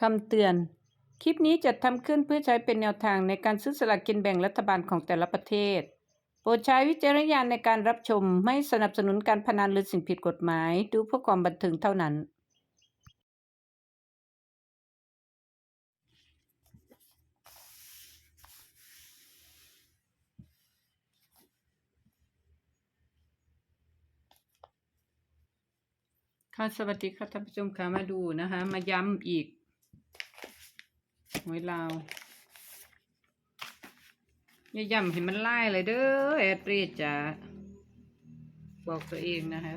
คำเตือน คลิปนี้จัดทำขึ้นเพื่อใช้เป็นแนวทางในการซื้อสลากกินแบ่งรัฐบาลของแต่ละประเทศ โปรดใช้วิจารณญาณในการรับชม ไม่สนับสนุนการพนันหรือสิ่งผิดกฎหมาย ดูเพื่อความบันเทิงเท่านั้น ค่ะสวัสดีค่ะท่านผู้ชมค่ะมาดูนะคะ มาย้ำอีก หวยลาวอย่าย้ำให้มันไล่เลยเด้อแอดรีจะบอกตัวเองนะคะ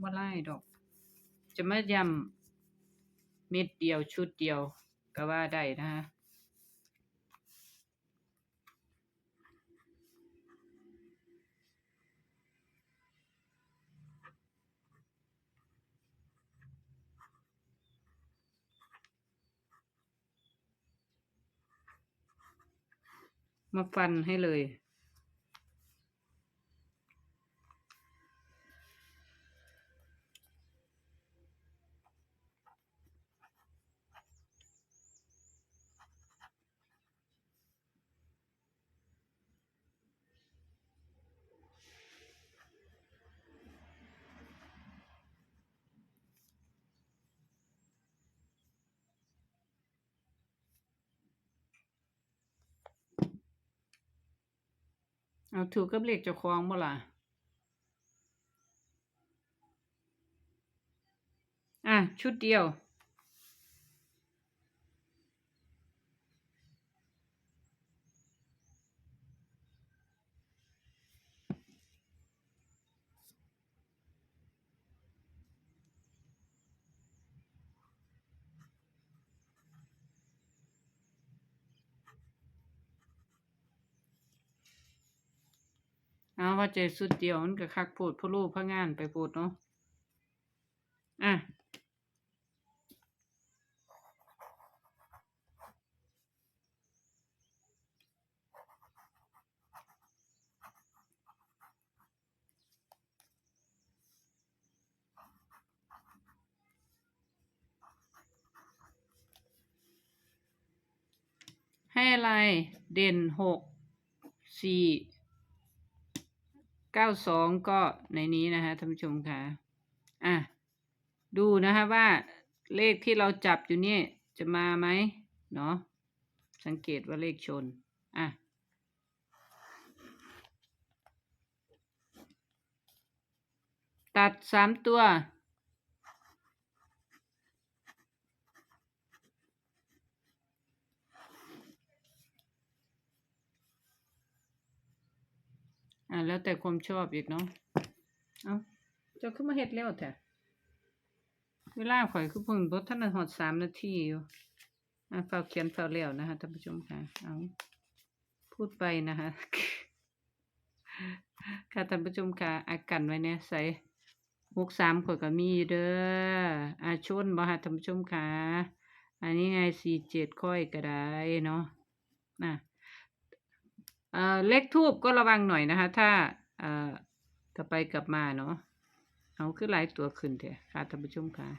ว่าไล่ดอก จะไม่ย้ำเม็ดเดียวชุดเดียวก็ว่าได้นะคะ มาฟันให้เลย เอาถูกกับเลขเจ้าของบ่ล่ะอะ ชุดเดียว เอาว่าใจสุดเดียวมันก็คักโพูดพะลูพะงานไปพูดเนาะอะให้อะไร เด่นหกสี่ เก้าสองก็ในนี้นะคะท่านผู้ชมค่ะ อะ ดูนะคะว่าเลขที่เราจับอยู่นี่จะมาไหมเนาะ สังเกตว่าเลขชน อะตัดสามตัว อ่าแล้วแต่ความชอบอีกเนาะเอาจะขึ้นมาเฮ็ดแล้วแท้เวลาข่อยคือเพิ่งบ่ทันได้ฮอดสามนาทีอยู่อ่าฝาเขียนฝากแล้วนะคะท่านผู้ชมค่ะเอาพูดไปนะคะค่ะท่านผู้ชมค่ะอากันไว้เนี่ยใส่หกสามข่อยก็มีเด้ออาชนบ่ฮะท่านผู้ชมค่ะอันนี้ไงสี่เจ็ดค่อยก็ได้เนาะน่ะ เออเลขทูบก็ระวังหน่อยนะคะ ถ้าเอ่อไปกลับมาเนาะเอาขึ้นหลายตัวขึ้นเถอะค่ะท่านผู้ชมค่ะ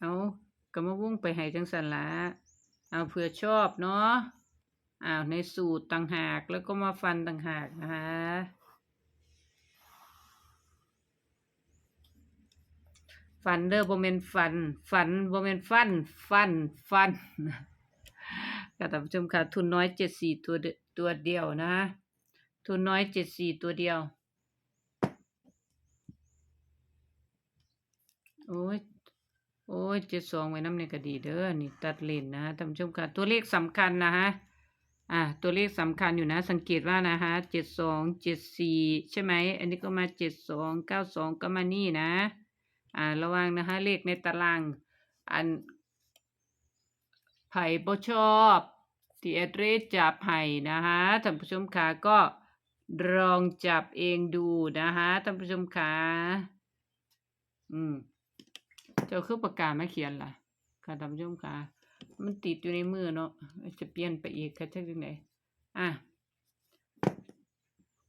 เอาก็มาวุ่งไปให้จังสันละเอาเผื่อชอบเนาะอ้าวในสูตรต่างหากแล้วก็มาฟันต่างหากนะคะฟันเด้อบ่แม่นฟัน ฟันบ่แม่นฟัน ฟันฟัน ค่ะท่านผู้ชมค่ะ ทุนน้อยเจ็ดสี่ตัวตัวเดียวนะ ทุนน้อยเจ็ดสี่ตัวเดียว โอ้ยโอ้ยเจ็ดสองไว้น้ำในก็ดีเด้อนี่ตัดเลนนะท่านผู้ชมค่ะ ตัวเลขสำคัญนะฮะอ่าตัวเลขสำคัญอยู่นะ สังเกตว่านะฮะเจ็ดสองเจ็ดสี่ใช่ไหม อันนี้ก็มาเจ็ดสองเก้าสองก็มานี่นะ อ่าระวังนะคะเลขในตาราง อัน ไผ่บ่ชอบที่แอดเรสจับไผ่นะคะท่านผู้ชมค่ะก็ลองจับเองดูนะคะท่านผู้ชมค่ะอืมเจ้าคือปากกาไม่เขียนล่ะค่ะท่านผู้ชมค่ะมันติดอยู่ในมือเนาะจะเปลี่ยนไปอีกค่ะจังได๋อะ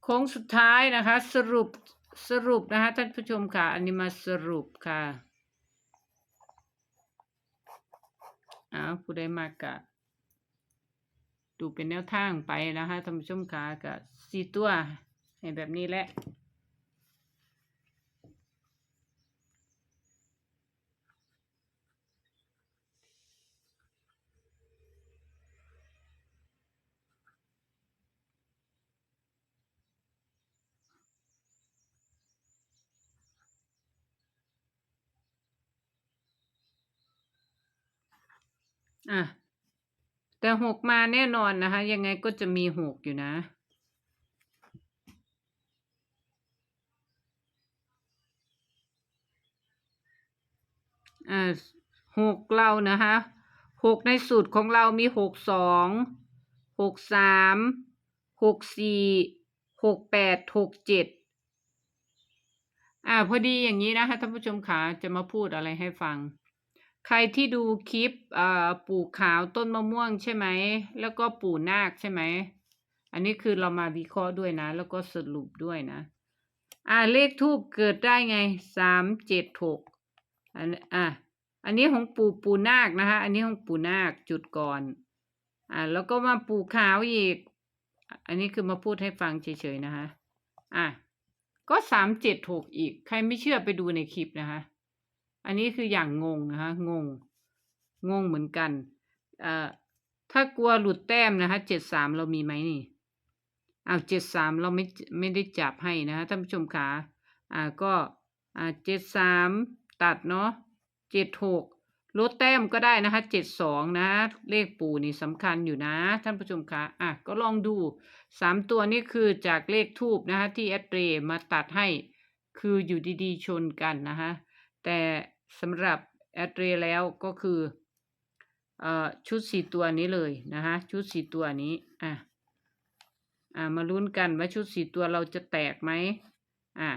โค้งสุดท้ายนะคะ สรุปสรุปนะคะท่านผู้ชมค่ะ อันนี้มาสรุปค่ะ อ้าผู้ใดมากกะดูเป็นแนวทางไปนะคะท่านผู้ชมคะกับสี่ตัวให้แบบนี้แหละ อะ แต่หกมาแน่นอนนะคะ ยังไงก็จะมีหกอยู่นะอ่าหกเรานะคะหกในสูตรของเรามีหกสองหกสามหกสี่หกแปดหกเจ็ดอ่าพอดีอย่างนี้นะคะท่านผู้ชมขาจะมาพูดอะไรให้ฟัง ใครที่ดูคลิปปู่ขาวต้นมะม่วงใช่ไหม แล้วก็ปู่นาคใช่ไหม อันนี้คือเรามาวิเคราะห์ด้วยนะ แล้วก็สรุปด้วยนะ อ่าเลขทูบเกิดได้ไงสามเจ็ดหกอันอะอันนี้ของปู่ปู่นาคนะคะ อันนี้ของปู่นาคจุดก่อน อ่าแล้วก็มาปู่ขาวอีก อันนี้คือมาพูดให้ฟังเฉยๆนะคะ อะก็สามเจ็ดหกอีก ใครไม่เชื่อไปดูในคลิปนะคะ อันนี้คืออย่างงงนะคะงง งงเหมือนกัน เอ่อ ถ้ากลัวหลุดแต้มนะคะเจ็ดสามเรามีไหมนี่อ้าวเจ็ดสามเราไม่ไม่ได้จับให้นะคะท่านผู้ชมขาอ่าก็อ่าเจ็ดสามตัดเนาะเจ็ดหกลดแต้มก็ได้นะคะเจ็ดสองนะ เลขปู่นี่สำคัญอยู่นะ ท่านผู้ชมคะอะก็ลองดูสามตัวนี้คือจากเลขทูบนะคะที่แอดเรมาตัดให้คืออยู่ดีๆชนกันนะคะแต่ สำหรับแอดเรแล้วก็คือเอ่อชุดสี่ตัวนี้เลยนะคะชุดสี่ตัวนี้อะอ่ามาลุ้นกันว่าชุดสี่ตัวเราจะแตกไหมอ่า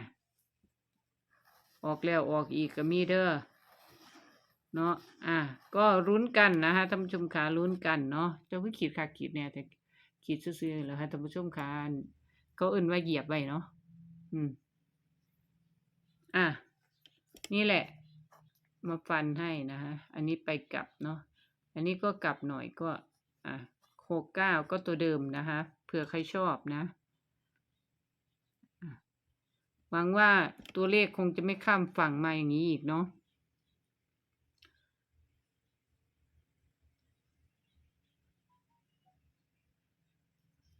ออกแล้วออกอีกก็มีเด้อเนาะอ่าก็รุ้นกันนะคะท่านผู้ชมขาลุ้นกันเนาะเจ้าผู้ขีดขาขีดเนี่ยแต่ขีดซื่อๆแล้วให้ท่านผู้ชมขาเขาเอื่นว่าเหยียบไว้เนาะอืมอะนี่แหละ มาฟันให้นะคะอันนี้ไปกลับเนาะ อันนี้ก็กลับหน่อยก็อะหกเก้าก็ตัวเดิมนะคะเผื่อใครชอบนะ หวังว่าตัวเลขคงจะไม่ข้ามฝั่งมาอย่างนี้อีกเนาะ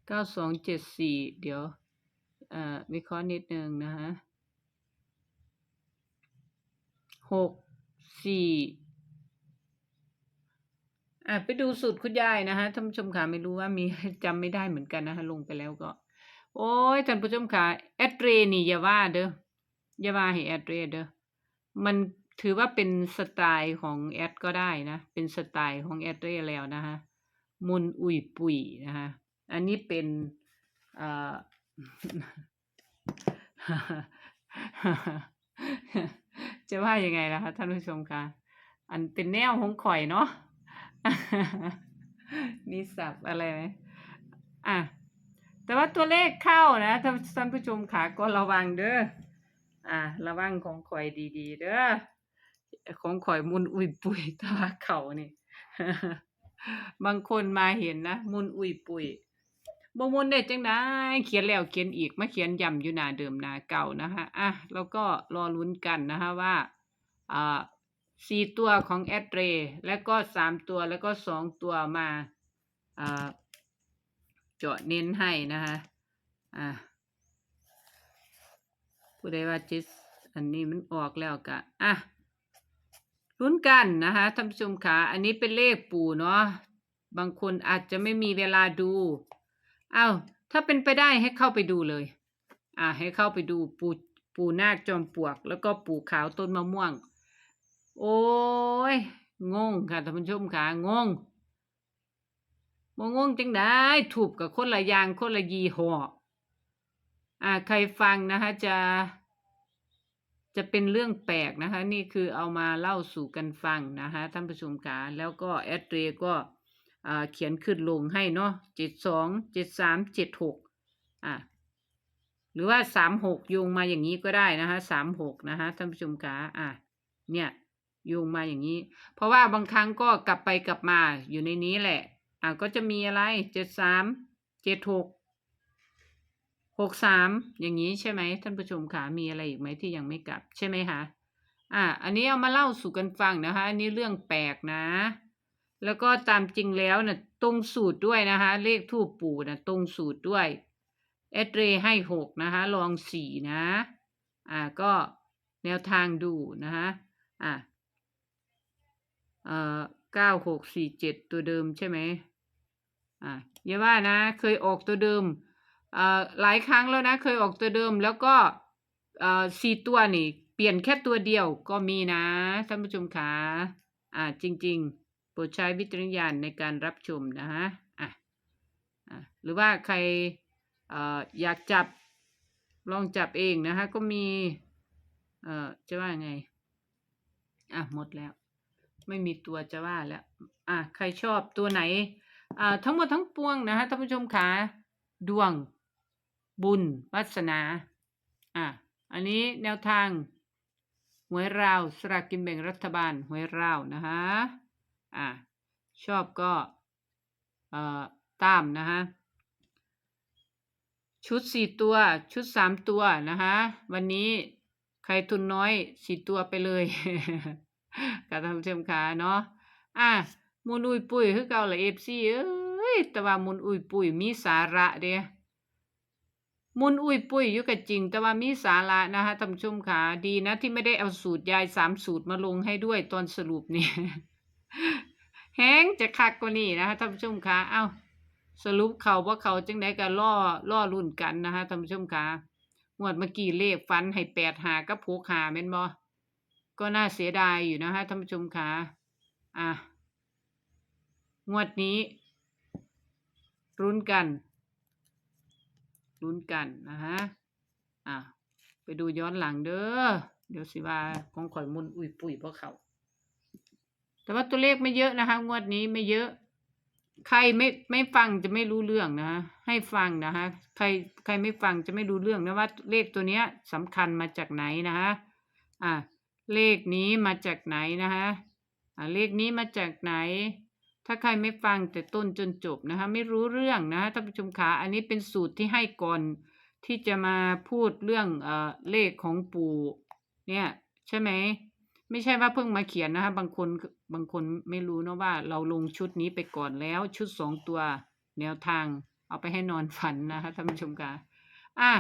เก้าสองเจ็ดสี่เดี๋ยวอ่อวิเคราะห์นิดนึงนะคะหก สี่อะไปดูสูตรคุณยายนะคะท่านผู้ชมค่ะไม่รู้ว่ามีจำไม่ได้เหมือนกันนะคะลงไปแล้วก็ โอ้ยท่านผู้ชมค่ะแอดเรนี่อย่าว่าเด้ออย่าว่าให้แอดเรเด้อมันถือว่าเป็นสไตล์ของแอดก็ได้นะ เป็นสไตล์ของแอดเรแล้วนะคะมุนอุยปุยนะคะอันนี้เป็นเอ่อ จะว่ายังไงล่ะคะท่านผู้ชมคะอันเป็นแนวของข่อยเนาะมีศัพอะไรไหมอะแต่ว่าตัวเลขเข้านะท่านผู้ชมค่ะก็ระวังเด้ออะระวังของข่อยดีๆ เด้อของข่อยมุนอุยปุยตาเขานี่ บางคนมาเห็นนะ มุนอุยปุย บ่มนได้จังได้เขียนแล้วเขียนอีกมาเขียนย้ำอยู่หน้าเดิมหน้าเก่านะคะอะแล้วก็รอลุ้นกันนะคะว่าอ่าสี่ตัวของแอดเรแล้วก็สามตัวแล้วก็สองตัวมาอ่าเจาะเน้นให้นะคะอ่าผู้ใดว่าจิตอันนี้มันออกแล้วกะอะลุ้นกันนะคะท่านผู้ชมขาอันนี้เป็นเลขปู่เนาะบางคนอาจจะไม่มีเวลาดู เอา้าถ้าเป็นไปได้ให้เข้าไปดูเลย อ่า ให้เข้าไปดูปูปูนาคจอมปลวก แล้วก็ปูขาวต้นมะม่วง โอ้ยงงค่ะท่านผู้ชมค่ะงงบ่งงจังได้ถูกกับคนละยางคนละยีห้ออ่าใครฟังนะคะจะจะเป็นเรื่องแปลกนะคะ นี่คือเอามาเล่าสู่กันฟังนะคะท่านผู้ชมค่ะแล้วก็แอดเรก็ เขียนขึ้นลงให้เนาะเจ็ดสองเจ็ดสามเจ็ดหกอ่าหรือว่าสามหกโยงมาอย่างนี้ก็ได้นะคะสามหกนะคะท่านผู้ชมคะอะเนี่ยโยงมาอย่างนี้ เพราะว่าบางครั้งก็กลับไปกลับมาอยู่ในนี้แหละอะก็จะมีอะไรเจ็ดสามเจ็ดหกหกสามอย่างนี้ใช่ไหมท่านผู้ชมคะมีอะไรอีกไหมที่ยังไม่กลับใช่ไหมคะอะอันนี้เอามาเล่าสู่กันฟังนะคะ อันนี้เรื่องแปลกนะ แล้วก็ตามจริงแล้วนะ่ะตรงสูตรด้วยนะคะ เลขทูปปู่นะตรงสูตรด้วยเอดเรให้หกนะคะ ลองสี่นะ อ่าก็แนวทางดูนะคะอ่าเอ่อเก้าหกสี่เจ็ดตัวเดิมใช่ไหมอ่าอย่าว่านะ เคยออกตัวเดิมเอ่อหลายครั้งแล้วนะ เคยออกตัวเดิมแล้วก็เอ่อสี่ตัวนี่ เปลี่ยนแค่ตัวเดียวก็มีนะท่านผู้ชมคะอ่าจริง ๆ โปรดใช้วิจารณญาณในการรับชมนะฮะอะอะหรือว่าใครออยากจับลองจับเองนะคะก็มีเอ่อจะว่าไงอะหมดแล้ว ไม่มีตัวจะว่าแล้วอะใครชอบตัวไหนอ่าทั้งหมดทั้งปวงนะคะท่านผู้ชมขาดวง บุญวาสนาอะอันนี้แนวทางหวยราวสลากกินแบ่งรัฐบาลหวยราวนะคะ อะชอบก็เอ่อตามนะคะชุดสี่ตัวชุดสามตัวนะคะวันนี้ใครทุนน้อยสี่ตัวไปเลยกับท่านผู้ชมค่ะเนาะอะมุนอุยปุยคือเก่าละเอฟซีเอ้ยแต่ว่ามุนอุยปุยมีสาระเด้มุนอุยปุยอยู่กับจริง แต่ว่ามีสาระนะคะท่านผู้ชมค่ะดีนะที่ไม่ได้เอาสูตรยายสามสูตรมาลงให้ด้วยตอนสรุปเนี่ย แห้งจะคักกว่านี้นะคะท่านผู้ชมคะเอ้าสรุปเขาว่าเขาจังไดก็ล่อล่อรุ่นกันนะคะท่านผู้ชมคะงวดเมื่อกี้เลขฟันให้แปดหากับหกหาแม่นบ่ก็น่าเสียดายอยู่นะคะท่านผู้ชมคะอะงวดนี้รุ้นกันรุ้นกันนะฮะอะไปดูย้อนหลังเด้อเดี๋ยวสิว่าของข่อยมุนอุ้ยปุ๋ยเพราะเขา แต่ว่าตัวเลขไม่เยอะนะคะงวดนี้ไม่เยอะ ใครไม่ไม่ฟังจะไม่รู้เรื่องนะให้ฟังนะคะใครใครไม่ฟังจะไม่รู้เรื่องนะว่าเลขตัวเนี้ยสำคัญมาจากไหนนะคะอะเลขนี้มาจากไหนนะคะอะเลขนี้มาจากไหน ถ้าใครไม่ฟังแต่ต้นจนจบนะคะไม่รู้เรื่องนะท่านผู้ชมขาอันนี้เป็นสูตรที่ให้ก่อนที่จะมาพูดเรื่องเอ่อเลขของปู่เนี่ยใช่ไหมไม่ใช่ว่าเพิ่งมาเขียนนะคะบางคน บางคนไม่รู้เนะว่าเราลงชุดนี้ไปก่อนแล้วชุดสองตัวแนวทาง เอาไปให้นอนฝันนะคะท่านผู้ชมคะอะ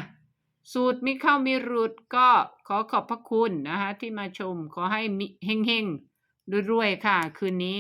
สูตรมิเข้ามีรุดก็ขอขอบพระคุณนะคะที่มาชมขอให้มีเฮงๆรวยๆค่ะ คืนนี้